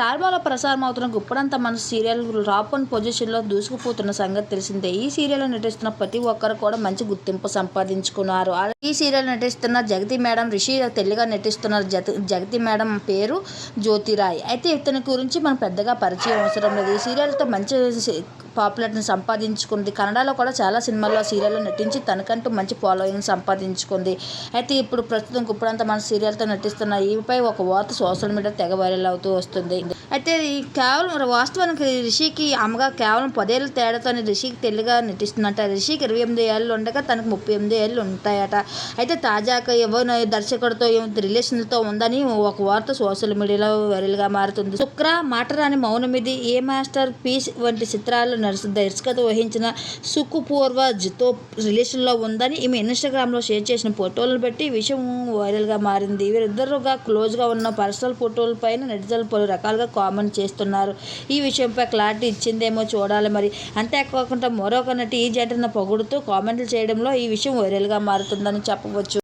Star ప్రసారం అవుతున్న గుప్పడంత మన సీరియల్ టాప్ వన్ పొజిషన్లో దూసుకుపోతున్న సంగతి తెలిసిందే. ఈ సీరియల్లో నటిస్తున్న ప్రతి ఒక్కరు కూడా మంచి గుర్తింపు సంపాదించుకున్నారు. ఈ సీరియల్ నటిస్తున్న జగతి మేడం రిషి తెల్లిగా నటిస్తున్న జగతి మేడం పేరు జ్యోతిరాయ్. అయితే ఇతని గురించి మనం పెద్దగా పరిచయం అవసరం లేదు. ఈ సీరియల్తో మంచి పాపులర్ని సంపాదించుకుంది. కన్నడలో కూడా చాలా సినిమాల్లో సీరియల్లో నటించి తనకంటూ మంచి ఫాలోయింగ్ సంపాదించుకుంది. అయితే ఇప్పుడు ప్రస్తుతం గుప్పడంత మన సీరియల్తో నటిస్తున్న ఈపై ఒక వార్త సోషల్ మీడియా తెగ వైరల్ అవుతూ వస్తుంది. అయితే ఈ కేవలం వాస్తవానికి రిషికి అమ్మగా కేవలం పదేళ్ళ తేడాతోనే రిషికి తెల్లిగా నటిస్తుందంట. రిషికి ఇరవై ఎనిమిది ఏళ్ళు ఉండగా తనకు ముప్పై ఎనిమిది ఏళ్ళు ఉంటాయట. అయితే తాజాగా ఎవరు దర్శకుడితో రిలేషన్తో ఉందని ఒక వార్త సోషల్ మీడియాలో వైరల్గా మారుతుంది. శుక్ర మాటరాని మౌనమిది ఏ మాస్టర్ పీస్ వంటి చిత్రాలు నర్స్ దర్శకత వహించిన సుకుపూర్వజ్తో రిలేషన్లో ఉందని ఈమె ఇన్స్టాగ్రామ్లో షేర్ చేసిన ఫోటోలను బట్టి విషయం వైరల్గా మారింది. వీరిద్దరుగా క్లోజ్గా ఉన్న పర్సనల్ ఫోటోల పైన నెటిజన్లు పలు రకాలుగా కామెంట్ చేస్తున్నారు. ఈ విషయంపై క్లారిటీ ఇచ్చిందేమో చూడాలి మరి. అంతేకాకుండా మరొక నటి ఈ జంటను పొగుడుతూ కామెంట్లు చేయడంలో ఈ విషయం వైరల్గా మారుతుందని చెప్పవచ్చు.